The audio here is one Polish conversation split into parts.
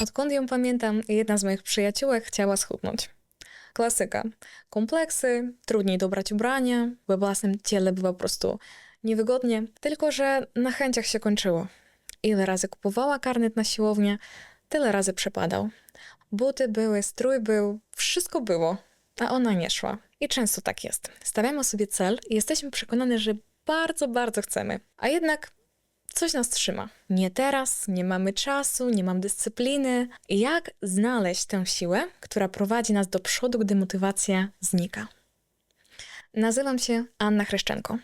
Odkąd ją pamiętam, jedna z moich przyjaciółek chciała schudnąć. Klasyka. Kompleksy, trudniej dobrać ubrania, we własnym ciele bywa po prostu niewygodnie. Tylko, że na chęciach się kończyło. Ile razy kupowała karnet na siłownię, tyle razy przepadał. Buty były, strój był, wszystko było, a ona nie szła. I często tak jest. Stawiamy sobie cel i jesteśmy przekonani, że bardzo, bardzo chcemy, a jednak coś nas trzyma. Nie teraz, nie mamy czasu, nie mam dyscypliny. Jak znaleźć tę siłę, która prowadzi nas do przodu, gdy motywacja znika? Nazywam się Anna Chryszczenko.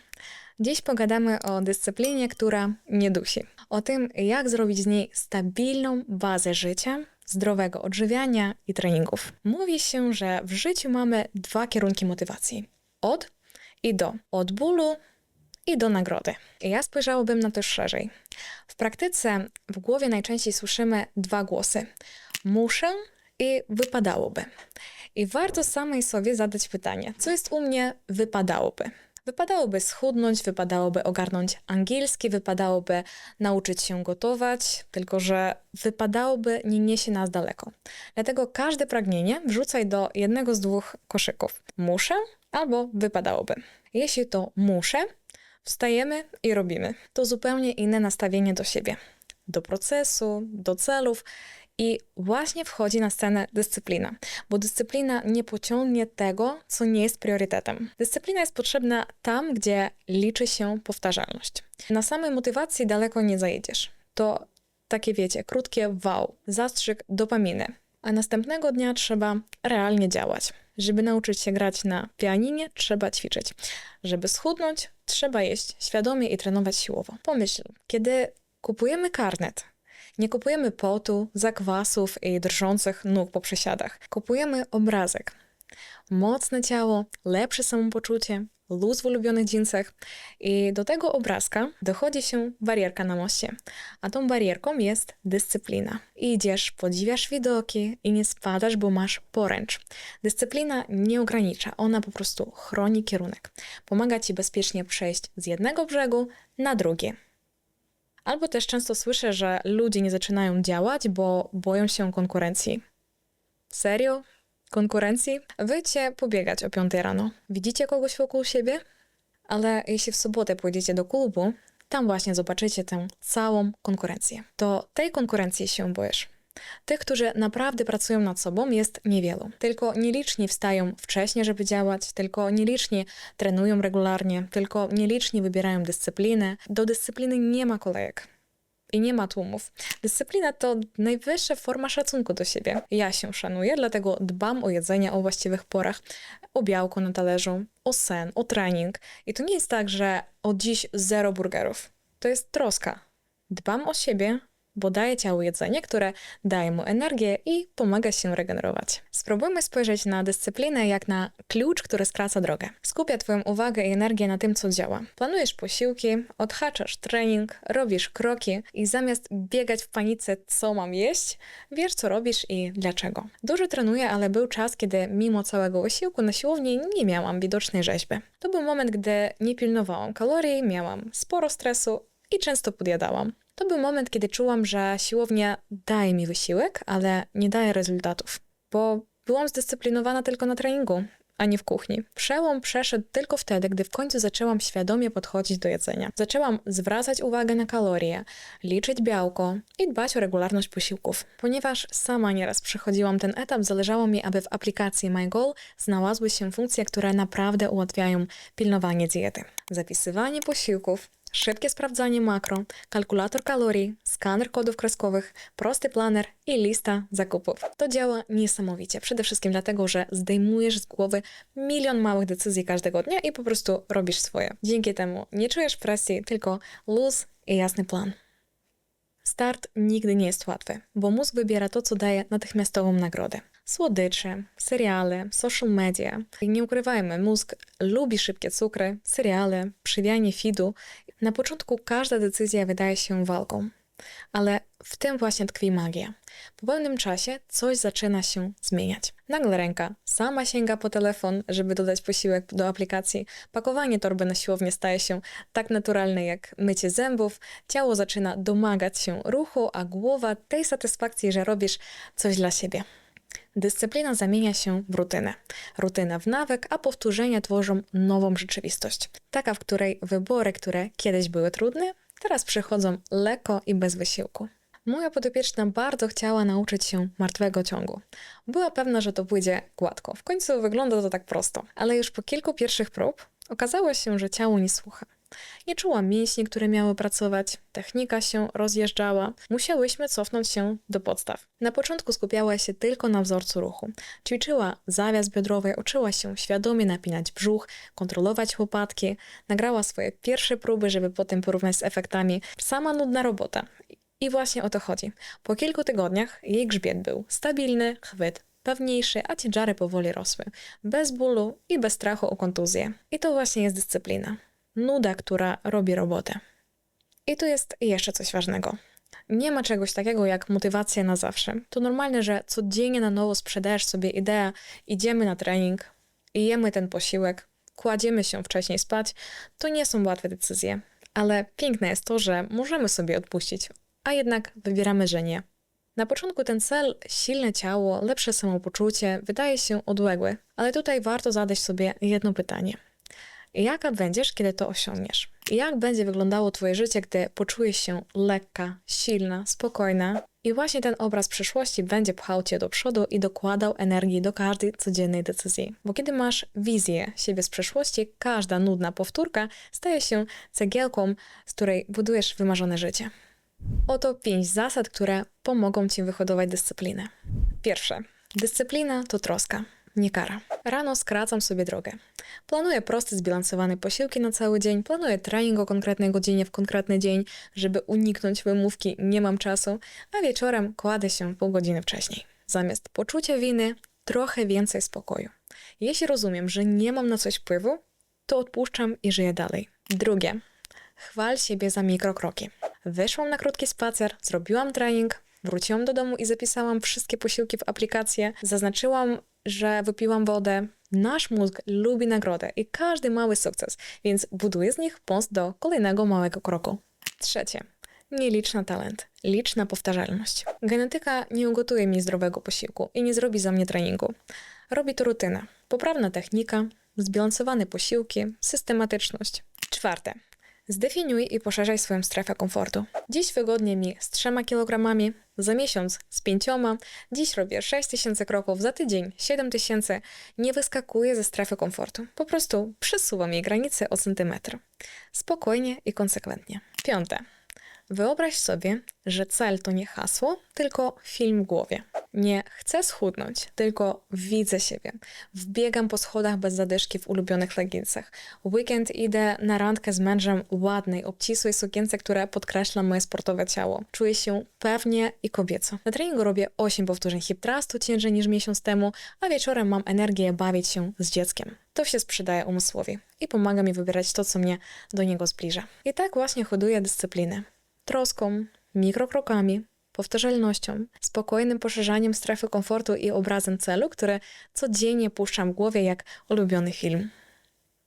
Dziś pogadamy o dyscyplinie, która nie dusi. O tym, jak zrobić z niej stabilną bazę życia, zdrowego odżywiania i treningów. Mówi się, że w życiu mamy dwa kierunki motywacji: od i do. Od bólu i do nagrody. Ja spojrzałabym na to szerzej. W praktyce w głowie najczęściej słyszymy dwa głosy: muszę i wypadałoby. I warto samej sobie zadać pytanie, co jest u mnie wypadałoby. Wypadałoby schudnąć, wypadałoby ogarnąć angielski, wypadałoby nauczyć się gotować, tylko że wypadałoby nie niesie nas daleko. Dlatego każde pragnienie wrzucaj do jednego z dwóch koszyków. Muszę albo wypadałoby. Jeśli to muszę, wstajemy i robimy. To zupełnie inne nastawienie do siebie, do procesu, do celów i właśnie wchodzi na scenę dyscyplina, bo dyscyplina nie pociągnie tego, co nie jest priorytetem. Dyscyplina jest potrzebna tam, gdzie liczy się powtarzalność. Na samej motywacji daleko nie zajedziesz. To takie wiecie, krótkie wow, zastrzyk dopaminy. A następnego dnia trzeba realnie działać. Żeby nauczyć się grać na pianinie, trzeba ćwiczyć. Żeby schudnąć, trzeba jeść świadomie i trenować siłowo. Pomyśl, kiedy kupujemy karnet, nie kupujemy potu, zakwasów i drżących nóg po przesiadach. Kupujemy obrazek. Mocne ciało, lepsze samopoczucie, luz w ulubionych dżinsach i do tego obrazka dochodzi się barierka na moście. A tą barierką jest dyscyplina. Idziesz, podziwiasz widoki i nie spadasz, bo masz poręcz. Dyscyplina nie ogranicza, ona po prostu chroni kierunek. Pomaga ci bezpiecznie przejść z jednego brzegu na drugi. Albo też często słyszę, że ludzie nie zaczynają działać, bo boją się konkurencji. Serio? Konkurencji? Wyjdźcie pobiegać o 5 rano. Widzicie kogoś wokół siebie? Ale jeśli w sobotę pójdziecie do klubu, tam właśnie zobaczycie tę całą konkurencję. To tej konkurencji się boisz. Tych, którzy naprawdę pracują nad sobą, jest niewielu. Tylko nieliczni wstają wcześniej, żeby działać, tylko nieliczni trenują regularnie, tylko nieliczni wybierają dyscyplinę. Do dyscypliny nie ma kolejek. I nie ma tłumów. Dyscyplina to najwyższa forma szacunku do siebie. Ja się szanuję, dlatego dbam o jedzenie o właściwych porach, o białko na talerzu, o sen, o trening. I to nie jest tak, że od dziś zero burgerów. To jest troska. Dbam o siebie, bo daje ciału jedzenie, które daje mu energię i pomaga się regenerować. Spróbujmy spojrzeć na dyscyplinę jak na klucz, który skraca drogę. Skupia Twoją uwagę i energię na tym, co działa. Planujesz posiłki, odhaczasz trening, robisz kroki i zamiast biegać w panice, co mam jeść, wiesz, co robisz i dlaczego. Dużo trenuję, ale był czas, kiedy mimo całego wysiłku na siłowni nie miałam widocznej rzeźby. To był moment, gdy nie pilnowałam kalorii, miałam sporo stresu i często podjadałam. To był moment, kiedy czułam, że siłownia daje mi wysiłek, ale nie daje rezultatów, bo byłam zdyscyplinowana tylko na treningu, a nie w kuchni. Przełom przeszedł tylko wtedy, gdy w końcu zaczęłam świadomie podchodzić do jedzenia. Zaczęłam zwracać uwagę na kalorie, liczyć białko i dbać o regularność posiłków. Ponieważ sama nieraz przechodziłam ten etap, zależało mi, aby w aplikacji MyGoal znalazły się funkcje, które naprawdę ułatwiają pilnowanie diety. Zapisywanie posiłków, Szybkie sprawdzanie makro, kalkulator kalorii, skaner kodów kreskowych, prosty planer i lista zakupów. To działa niesamowicie. Przede wszystkim dlatego, że zdejmujesz z głowy milion małych decyzji każdego dnia i po prostu robisz swoje. Dzięki temu nie czujesz presji, tylko luz i jasny plan. Start nigdy nie jest łatwy, bo mózg wybiera to, co daje natychmiastową nagrodę. Słodycze, seriale, social media. I nie ukrywajmy, mózg lubi szybkie cukry, seriale, przywianie feedu. Na początku każda decyzja wydaje się walką, ale w tym właśnie tkwi magia. Po pewnym czasie coś zaczyna się zmieniać. Nagle ręka sama sięga po telefon, żeby dodać posiłek do aplikacji. Pakowanie torby na siłownię staje się tak naturalne jak mycie zębów. Ciało zaczyna domagać się ruchu, a głowa tej satysfakcji, że robisz coś dla siebie. Dyscyplina zamienia się w rutynę. Rutyna w nawyk, a powtórzenia tworzą nową rzeczywistość. Taka, w której wybory, które kiedyś były trudne, teraz przychodzą lekko i bez wysiłku. Moja podopieczna bardzo chciała nauczyć się martwego ciągu. Była pewna, że to pójdzie gładko. W końcu wygląda to tak prosto. Ale już po kilku pierwszych prób okazało się, że ciało nie słucha. Nie czuła mięśni, które miały pracować, technika się rozjeżdżała. Musiałyśmy cofnąć się do podstaw. Na początku skupiała się tylko na wzorcu ruchu. Ćwiczyła zawias biodrowy, uczyła się świadomie napinać brzuch, kontrolować łopatki, nagrała swoje pierwsze próby, żeby potem porównać z efektami. Sama nudna robota. I właśnie o to chodzi. Po kilku tygodniach jej grzbiet był stabilny, chwyt pewniejszy, a ciężary powoli rosły. Bez bólu i bez strachu o kontuzję. I to właśnie jest dyscyplina. Nuda, która robi robotę. I tu jest jeszcze coś ważnego. Nie ma czegoś takiego jak motywacja na zawsze. To normalne, że codziennie na nowo sprzedajesz sobie ideę, idziemy na trening, jemy ten posiłek, kładziemy się wcześniej spać. To nie są łatwe decyzje. Ale piękne jest to, że możemy sobie odpuścić, a jednak wybieramy, że nie. Na początku ten cel, silne ciało, lepsze samopoczucie, wydaje się odległy, ale tutaj warto zadać sobie jedno pytanie. Jaka będziesz, kiedy to osiągniesz? Jak będzie wyglądało Twoje życie, gdy poczujesz się lekka, silna, spokojna? I właśnie ten obraz przyszłości będzie pchał Cię do przodu i dokładał energii do każdej codziennej decyzji. Bo kiedy masz wizję siebie z przeszłości, każda nudna powtórka staje się cegiełką, z której budujesz wymarzone życie. Oto pięć zasad, które pomogą Ci wyhodować dyscyplinę. Pierwsze. Dyscyplina to troska, nie kara. Rano skracam sobie drogę. Planuję prosty, zbilansowany posiłki na cały dzień, planuję trening o konkretnej godzinie w konkretny dzień, żeby uniknąć wymówki nie mam czasu, a wieczorem kładę się pół godziny wcześniej. Zamiast poczucia winy, trochę więcej spokoju. Jeśli rozumiem, że nie mam na coś wpływu, to odpuszczam i żyję dalej. Drugie. Chwal siebie za mikrokroki. Wyszłam na krótki spacer, zrobiłam trening, wróciłam do domu i zapisałam wszystkie posiłki w aplikację. Zaznaczyłam, że wypiłam wodę. Nasz mózg lubi nagrodę i każdy mały sukces, więc buduję z nich post do kolejnego małego kroku. Trzecie. Nie licz na talent, licz na powtarzalność. Genetyka nie ugotuje mi zdrowego posiłku i nie zrobi za mnie treningu. Robi to rutyna, poprawna technika, zbilansowane posiłki, systematyczność. Czwarte. Zdefiniuj i poszerzaj swoją strefę komfortu. Dziś wygodnie mi z trzema kilogramami, za miesiąc z pięcioma, dziś robię 6 tysięcy kroków, za tydzień 7 tysięcy. Nie wyskakuję ze strefy komfortu. Po prostu przesuwam jej granice o centymetr. Spokojnie i konsekwentnie. Piąte. Wyobraź sobie, że cel to nie hasło, tylko film w głowie. Nie chcę schudnąć, tylko widzę siebie. Wbiegam po schodach bez zadyszki w ulubionych leginsach. Weekend idę na randkę z mężem ładnej, obcisłej sukience, która podkreśla moje sportowe ciało. Czuję się pewnie i kobieco. Na treningu robię 8 powtórzeń hip thrustu ciężej niż miesiąc temu, a wieczorem mam energię bawić się z dzieckiem. To się sprzedaje umysłowi i pomaga mi wybierać to, co mnie do niego zbliża. I tak właśnie hoduję dyscyplinę troską, mikrokrokami, powtarzalnością, spokojnym poszerzaniem strefy komfortu i obrazem celu, które codziennie puszczam w głowie jak ulubiony film.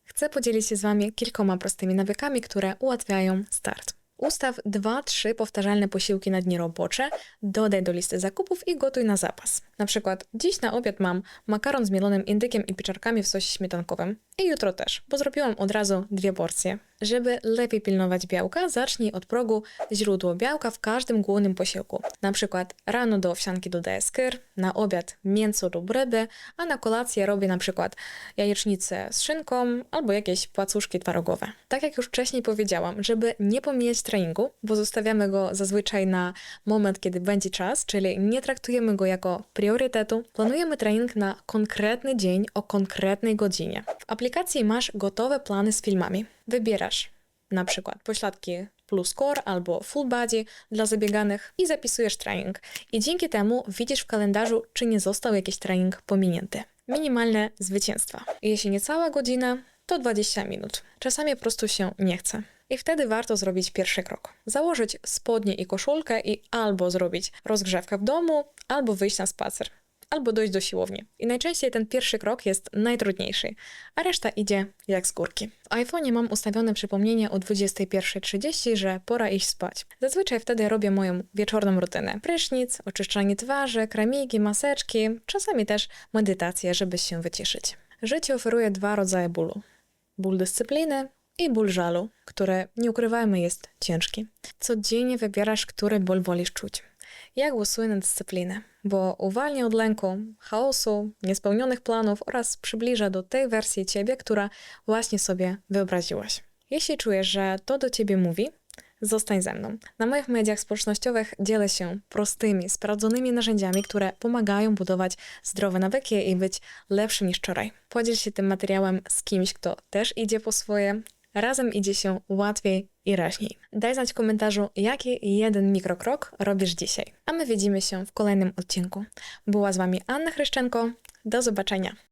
Chcę podzielić się z Wami kilkoma prostymi nawykami, które ułatwiają start. Ustaw 2-3 powtarzalne posiłki na dni robocze, dodaj do listy zakupów i gotuj na zapas. Na przykład dziś na obiad mam makaron z mielonym indykiem i pieczarkami w sosie śmietankowym. I jutro też, bo zrobiłam od razu dwie porcje. Żeby lepiej pilnować białka, zacznij od progu źródło białka w każdym głównym posiłku. Na przykład rano do owsianki dodaję skyr, na obiad mięso lub rybę, a na kolację robię na przykład jajecznicę z szynką albo jakieś płacuszki twarogowe. Tak jak już wcześniej powiedziałam, żeby nie pomijać treningu, bo zostawiamy go zazwyczaj na moment, kiedy będzie czas, czyli nie traktujemy go jako priorytetu, planujemy trening na konkretny dzień o konkretnej godzinie. W aplikacji masz gotowe plany z filmami. Wybierasz na przykład pośladki plus core albo full body dla zabieganych i zapisujesz trening. I dzięki temu widzisz w kalendarzu, czy nie został jakiś trening pominięty. Minimalne zwycięstwa. Jeśli nie cała godzina, to 20 minut. Czasami po prostu się nie chce. I wtedy warto zrobić pierwszy krok. Założyć spodnie i koszulkę i albo zrobić rozgrzewkę w domu, albo wyjść na spacer, albo dojść do siłowni. I najczęściej ten pierwszy krok jest najtrudniejszy, a reszta idzie jak z górki. W iPhone'ie mam ustawione przypomnienie o 21.30, że pora iść spać. Zazwyczaj wtedy robię moją wieczorną rutynę. Prysznic, oczyszczanie twarzy, kremiki, maseczki, czasami też medytację, żeby się wyciszyć. Życie oferuje dwa rodzaje bólu. Ból dyscypliny i ból żalu, który, nie ukrywajmy, jest ciężki. Codziennie wybierasz, który ból wolisz czuć. Ja głosuję na dyscyplinę, bo uwalnia od lęku, chaosu, niespełnionych planów oraz przybliża do tej wersji ciebie, która właśnie sobie wyobraziłaś. Jeśli czujesz, że to do ciebie mówi, zostań ze mną. Na moich mediach społecznościowych dzielę się prostymi, sprawdzonymi narzędziami, które pomagają budować zdrowe nawyki i być lepszym niż wczoraj. Podziel się tym materiałem z kimś, kto też idzie po swoje. Razem idzie się łatwiej i raźniej. Daj znać w komentarzu, jaki jeden mikrokrok robisz dzisiaj. A my widzimy się w kolejnym odcinku. Była z Wami Anna Chryszczenko. Do zobaczenia.